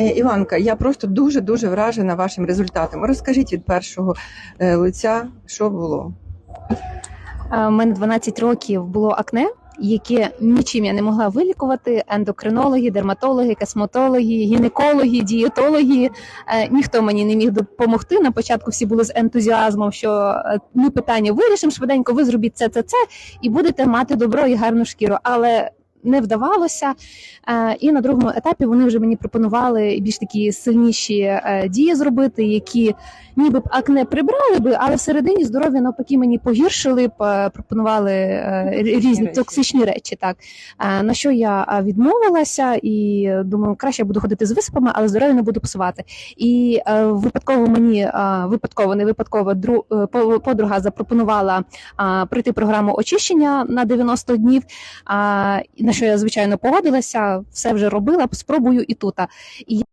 Е, Іванка, я просто дуже дуже вражена вашим результатом. Розкажіть від першого е, лиця, що було. Е, У мене 12 років було акне, яке нічим я не могла вилікувати. Ендокринологи, дерматологи, косметологи, гінекологи, дієтологи. Е, Ніхто мені не міг допомогти. На початку всі були з ентузіазмом, що е, ми питання вирішимо швиденько, ви зробіть це, це, це, і будете мати добро і гарну шкіру. Але не вдавалося. Е, І на другому етапі вони вже мені пропонували більш такі сильніші е, дії зробити, які ніби б акне прибрали би, але всередині здоров'я навпаки мені погіршили б, е, пропонували різні речі. токсичні речі. Так на що я відмовилася і думаю, краще я буду ходити з виспами, але здоров'я не буду псувати. І випадково мені випадково, не випадково дру, подруга запропонувала пройти програму очищення на 90 днів. А, на що я звичайно погодилася, все вже робила, спробую і тут. І